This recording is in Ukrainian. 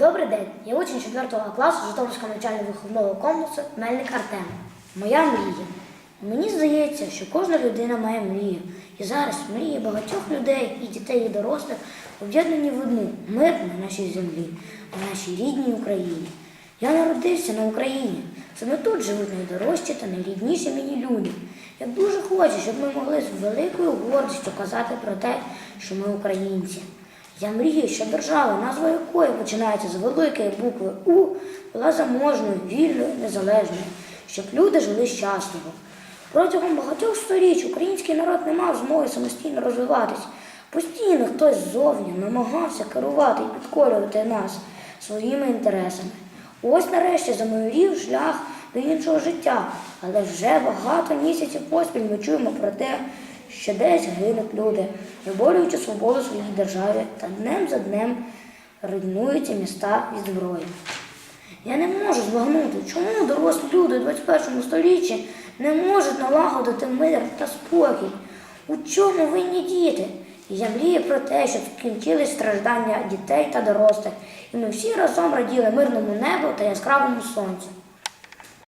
Добрий день, я учень 4 класу Житомирського навчально-виховного комплексу Мельник Артем. Моя мрія. Мені здається, що кожна людина має мрію. І зараз мрії багатьох людей, і дітей, і дорослих об'єднані в одну мир на нашій землі, на нашій рідній Україні. Я народився на Україні. Саме тут живуть найдорожчі та найрідніші мені люди. Я дуже хочу, щоб ми могли з великою гордістю казати про те, що ми українці. Я мрію, щоб держава, назва якої починається з великої букви У, була заможною, вільною, незалежною, щоб люди жили щасливо. Протягом багатьох сторіч український народ не мав змоги самостійно розвиватись. Постійно хтось ззовні намагався керувати і підкорювати нас своїми інтересами. Ось нарешті замовірів шлях до іншого життя, але вже багато місяців поспіль ми чуємо про те, що десь гинуть люди, виборюючи свободу своїй державі, та днем за днем руйнуються міста від зброї. Я не можу збагнути, чому дорослі люди у 21 столітті не можуть налагодити мир та спокій. У чому винні діти? І я мрію про те, щоб скінчились страждання дітей та дорослих, і ми всі разом раділи мирному небу та яскравому сонцю.